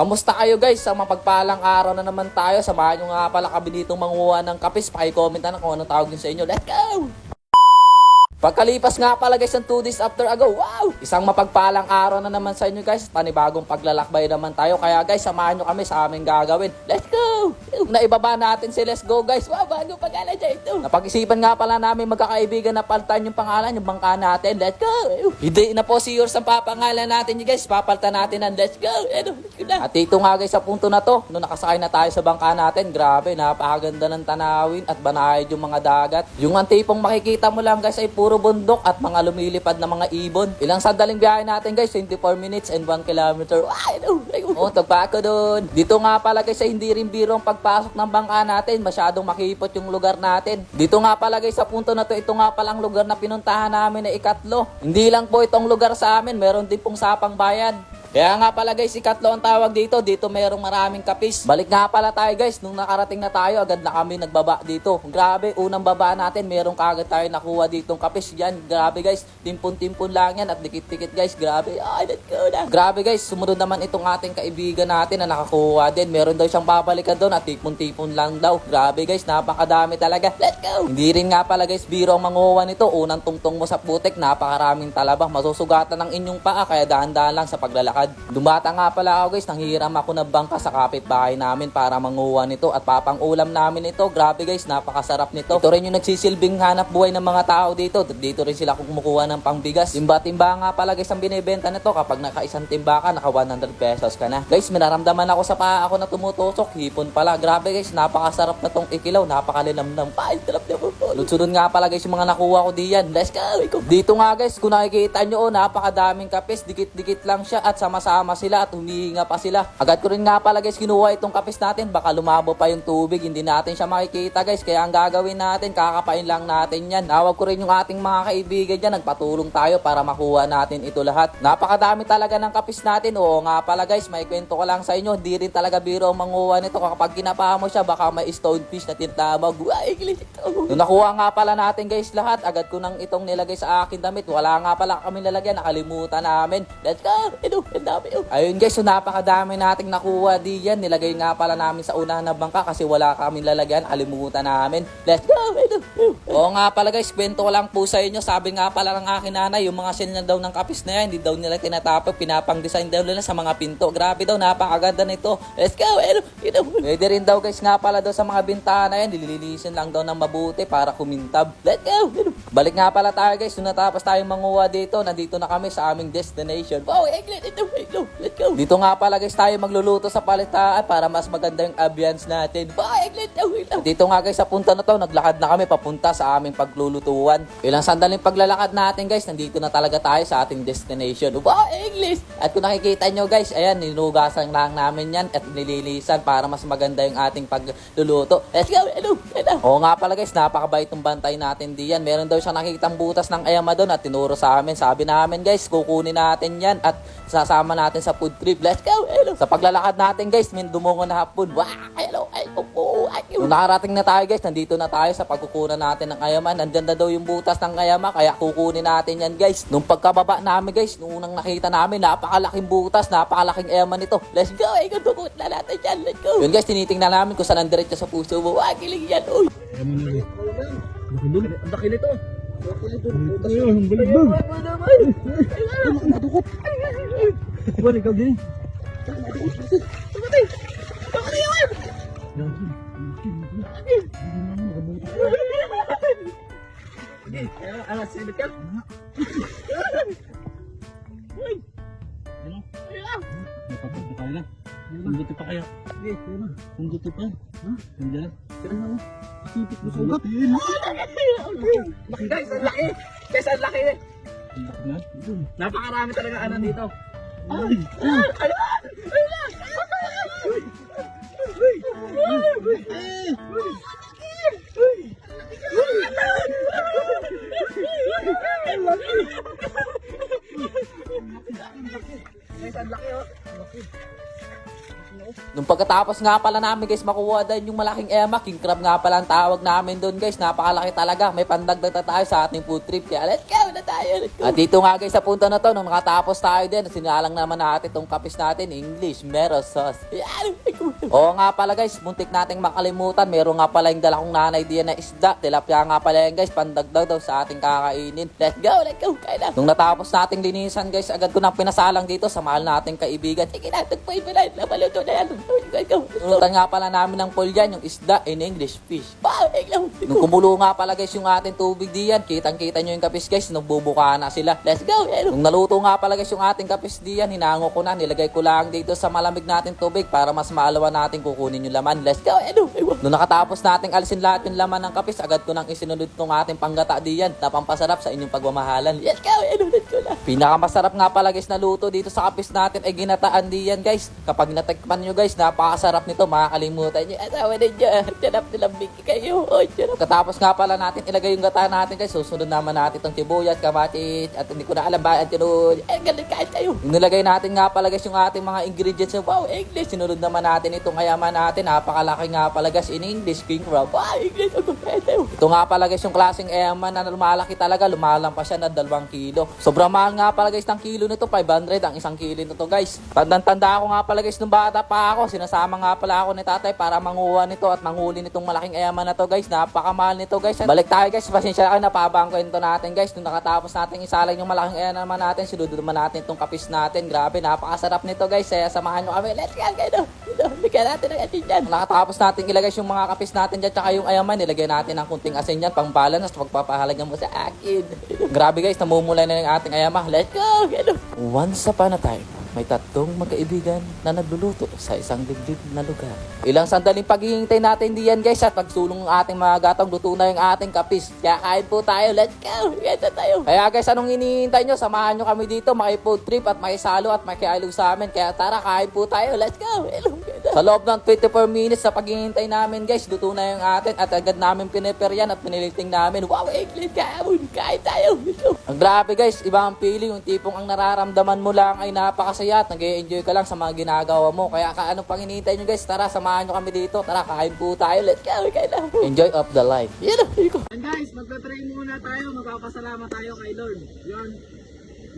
Kamusta kayo guys? Sa mapagpalang araw na naman tayo. Samahan nyo nga pala kami dito manguha ng kapis. Pakicomment na kung anong tawag nyo sa inyo. Let's go! Pagkalipas nga pala guys ng 2 days after ago, wow! Isang mapagpalang araw na naman sa inyo guys. Panibagong paglalakbay naman tayo. Kaya guys, samahan nyo kami sa aming gagawin. Let's go! Naibaba natin si Let's Go guys. Wow, bago pag-ala dyan ito. Napag-isipan nga pala namin magkakaibigan na palitan yung pangalan, yung bangka natin. Let's go! Hindi na po si Yours ang papangalan natin yun guys. Papalitan natin ng Let's go! Ano. At dito nga guys sa punto na to, nung nakasakay na tayo sa bangka natin, grabe, napakaganda ng tanawin at banayad yung mga dagat. Yung ang tipong makikita mo lang guys ay puro bundok at mga lumilipad na mga ibon. Ilang sandaling biyahe natin guys, 24 minutes and 1 kilometer. Ay, ay, oh, tagpa ako dun. Dito nga pala guys, hindi rin biro ang pagpasok ng bangka natin. Masyadong makipot yung lugar natin. Dito nga pala guys, sa punto na to, ito nga palang lugar na pinuntahan namin na ikatlo. Hindi lang po itong lugar sa amin, meron din pong sapang bayan. Kaya nga pala guys, ikatlo ang tawag dito. Dito merong maraming kapis. Balik nga pala tayo guys. Nung nakarating na tayo, agad na kami nagbaba dito. Grabe, unang baba natin, merong kagad tayo nakuha ditong kapis. Yan, grabe guys. Timpon-timpon lang yan at dikit-dikit guys. Grabe, ay, let's go na. Grabe guys, sumunod naman itong ating kaibigan natin na nakakuha din. Meron daw siyang babalikan doon at tipon-tipon lang daw. Grabe guys, napakadami talaga. Let's go! Hindi rin nga pala guys, biro ang manguha nito. Unang tungtong mo sa putik, napakaraming talaba. Masusugatan ng inyong paa, kaya dahan-dahan lang sa paglalakad. Dumata nga pala ako guys, nanghiram ako ng bangka sa kapitbahay namin para manguha nito at papang ulam namin ito. Grabe guys, napakasarap nito. Ito rin yung nagsisilbing hanap buhay ng mga tao dito. Dito rin sila kumukuha ng pangbigas. Timba-timba nga pala guys ang binibenta nito kapag naka isang timba ka, naka 100 pesos ka na. Guys, minaramdaman ako sa paa ako na tumutusok. Hipon pala. Grabe guys, napakasarap na tong ikilaw. Napakalinamnam pa. Ay, sarap na po. Nga pala guys yung mga nakuha ko diyan. Let's go! Dito nga guys, kung nakikita nyo, oh, napakadaming kapis. Dikit-dikit lang siya at sama-sama sila at humihinga pa sila. Agad ko rin nga pala guys, kinuha itong kapis natin. Baka lumabo pa yung tubig. Hindi natin siya makikita guys. Kaya ang gagawin natin, kakapain lang natin yan. Nawag ko rin yung ating mga kaibigan dyan. Nagpatulong tayo para makuha natin ito lahat. Napakadami talaga ng kapis natin. Oo nga pala guys, may kwento ko lang sa inyo. Hindi rin talaga biro ang manguha nito. Kapag kinapa mo siya, baka may stonefish na tintamag. Ay, ito. Nung nakuha nga pala natin guys lahat, agad ko nang itong nilagay sa akin damit. Wala nga pala kami nilagyan, nakalimutan namin. Let's go! Ano, ang dami. oh. Ayun guys, so napakadami nating nakuha diyan. Nilagay nga pala namin sa unahan na bangka kasi wala kami lalagyan, kalimutan namin. Let's go! Oo nga pala guys, kwento lang po sa inyo. Sabi nga pala ng akin nanay, yung mga sin na daw ng kapis na yan, hindi daw nila tinatapag, pinapang design daw nila sa mga pinto. Grabe daw, napakaganda nito. Let's go! Pwede rin daw guys nga pala daw sa mga bintana yan, nililinisin lang daw ng mabuti para kumintab. Let's go! Balik nga pala tayo guys, nung natapos tayong manguha dito, nandito na kami sa aming destination. Wow, England, let's go! Dito nga pala guys tayo magluluto sa palitaan para mas maganda yung ambience natin. Wow, Dito nga guys sa punta na to, naglakad na kami papunta sa aming paglulutuan. Ilang sandaling paglalakad natin guys, nandito na talaga tayo sa ating destination. Wow, English! At kung nakikita nyo guys, ayan, ninugasan lang namin yan at nililisan para mas maganda yung ating pagluluto. Let's go! Hello! Hello! Oo nga pala guys, napakabait ng bantay natin diyan. Meron daw siya nakikitang butas ng ayama doon at tinuro sa amin. Sabi namin guys, kukunin natin yan at sasama natin sa food trip. Let's go! Hello! Sa paglalakad natin guys, min dumungo na hapon. Wow! Hello! Ay, opo! Ay, Nung nakarating na tayo guys, nandito na tayo sa pagkukunan natin ng ayaman. Nandyan na daw yung butas ng ayama, kaya kukunin natin yan guys. Nung pagkababa namin guys, nung unang nakita namin, napakalaking butas, napakalaking ayaman nito. Let's go! Ay, dukot na natin yan. Let's go! Yun guys, tinitingnan namin kung saan ang diretso sa puso mo. Wah, kilig yan. Uy! Ang laki nito. Ang baligbag. Madukot. Kuha ikaw din. Ano, silip ka? Napapunta tayo na. Pungguti pa kaya. Sige, sige na. Pungguti pa. Ha? Nandiyan. Sige na. Sipit mo sugat. Guys, ang laki. Guys, ang laki. Na. Napakarami talaga ano dito. Ay! Guys, ang laki oh. Nung pagkatapos nga pala namin guys makuha din yung malaking ema, king crab nga pala ang tawag namin doon guys. Napakalaki talaga. May pandagdag na tayo sa ating food trip. Kaya let's go na tayo. Let's go. At dito nga guys, sa punto na to, nung nakatapos tayo din, sinalang naman natin itong kapis natin, English, meron sauce. Yan. Oo nga pala guys, muntik nating makalimutan. Meron nga pala yung dala kong nanay diyan na isda. Tilapia nga pala yan guys, pandagdag daw sa ating kakainin. Let's go, let's go. Kaya na. Nung natapos nating linisan guys, agad ko nang pinasalang dito sa mahal nating kaibigan. Sige na, tagpay pa na. Napaluto na yan. Lutan nga pala namin ng polyan, yung isda in English, fish. Nung kumulo nga pala guys yung ating tubig diyan, kitang-kita nyo yung kapis guys, nagbubuka na sila. Let's go. Nung naluto nga pala guys yung ating kapis diyan, hinango ko na, nilagay ko lang dito sa malamig nating tubig para mas maalawa natin kukunin yung laman. Let's go. Nung nakatapos nating alisin lahat yung laman ng kapis, agad ko nang isinunod tong ating panggata diyan na pampasarap sa inyong pagmamahalan. Let's go. Let's go na. Pinakamasarap nga pala guys na luto dito sa kapis natin ay ginataan diyan guys. Kapag natikman nyo guys, napakasarap nito, makakalimutan nyo. Asawa ninyo, janap nilang bigi kayo. Oh, janap. Katapos nga pala natin ilagay yung gata natin guys, susunod naman natin itong sibuyas, kamatis, at hindi ko na alam ba at yun. Eh, ganun kahit. Yung nilagay natin nga pala guys yung ating mga ingredients. Wow, English. Sinunod naman natin itong ayaman natin. Napakalaki nga pala guys in English, king crab. Wow, English. Ako kahit. Ito nga pala guys yung klaseng ayaman na lumalaki talaga. Lumalampas siya na dalawang kilo. Sobrang mahal nga pala guys ng kilo nito. 500 ang isang kilo nito guys. Tandang-tanda ako nga pala guys nung bata pa ako. Sinasama nga pala ako ni tatay para manguha nito at manghuli nitong malaking ayaman na to guys. Napakamahal nito guys. Balik tayo guys. Pasensya na kayo. Napaba ang kwento natin guys. Nung nakatapos natin isalang yung malaking ayaman naman natin. Sinunod naman natin itong kapis natin. Grabe. Napakasarap nito guys. Kaya samahan nyo kami. Let's go. Kayo. Bigyan natin ang asin dyan. Nakatapos natin ilagay yung mga kapis natin dyan. Tsaka yung ayaman. Nilagay natin ng kunting asin dyan. Pang balance. Pagpapahalagan mo sa akin. Grabe guys. Namumulay na yung ating ayaman. Let's go. Once upon a time, may tatlong magkaibigan na nagluluto sa isang liblib na lugar. Ilang sandaling paghihintay natin diyan guys at pagsulong ng ating mga gatong luto na yung ating kapis. Kaya kain po tayo, let's go! Kaya tayo! Kaya guys, anong hinihintay nyo? Samahan nyo kami dito, maki-food trip at makisalo at makialog sa amin. Kaya tara, kain po tayo, let's go! Hello, Sa loob ng 24 minutes sa paghihintay namin guys, luto na yung atin at agad namin piniper yan at piniliting namin. Wow, English, kain, kain tayo! Ang grabe guys, iba ang feeling, yung tipong ang nararamdaman mo lang ay napakasaya at nag enjoy ka lang sa mga ginagawa mo. Kaya ka, anong pang hinihintay nyo guys? Tara, samahan nyo kami dito. Tara, kain po tayo. Let's go, kain na. Enjoy of the life. Yan ang ko. And guys, magta-try muna tayo. Magpapasalamat tayo kay Lord. Yan.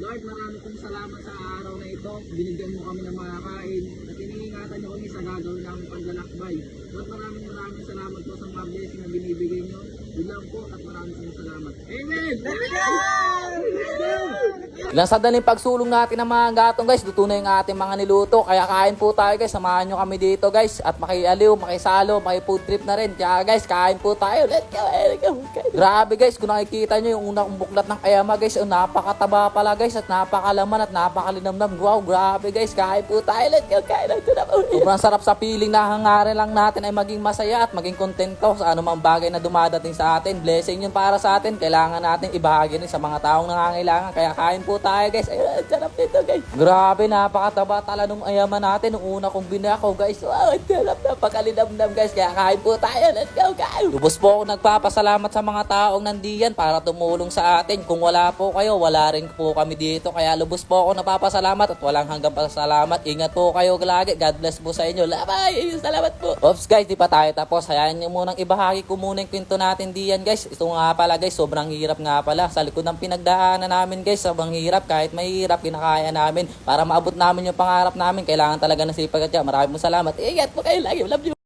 Lord, marami kong salamat sa araw na ito. Binigyan mo kami ng makakain. At iniingatan niyo kami sa gagawin namin paglalakbay. Lord, maraming maraming salamat po sa mga blessing na binibigay niyo. Yun lang po at maraming maraming salamat. Amen! Let's go! Ilang sandaling pagsulong natin ng mga gatong guys, luto na yung ating mga niluto. Kaya kain po tayo guys, samahan nyo kami dito guys. At makialiw, makisalo, maki-food trip na rin. Kaya guys, kain po tayo. Let's go, let's go. Grabe guys, kung nakikita nyo yung una kong buklat ng ayama guys, oh, napakataba pala guys at napakalaman at napakalinamnam. Wow, grabe guys, kain po tayo. Let's go, kain na ito na. Sobrang sarap sa feeling na hangarin lang natin ay maging masaya at maging kontento sa anumang bagay na dumadating sa atin. Blessing yun para sa atin. Kailangan natin ibahagi rin sa mga taong nangangailangan. Kaya kain po tayo guys. Ayun, sarap nito guys. Grabe, napakataba tala nung ayaman natin. Nung una kong binakaw guys. Wow, sarap. Napakalinamnam guys. Kaya kain po tayo. Let's go, kain. Lubos po ako nagpapasalamat sa mga taong nandiyan para tumulong sa atin. Kung wala po kayo, wala rin po kami dito. Kaya lubos po ako napapasalamat at walang hanggang pasalamat. Ingat po kayo lagi. God bless po sa inyo. Labay! Salamat po. Oops guys, di pa tayo tapos. Hayaan nyo munang ibahagi ko muna yung kwento natin diyan guys. Ito nga pala guys, sobrang hirap nga pala. Sa likod ng pinagdaanan namin guys, sobrang hirap. Kahit mahirap, kinakaya namin. Para maabot namin yung pangarap namin, kailangan talaga ng sipag at yan. Maraming salamat. Ingat po kayo lagi. Love you.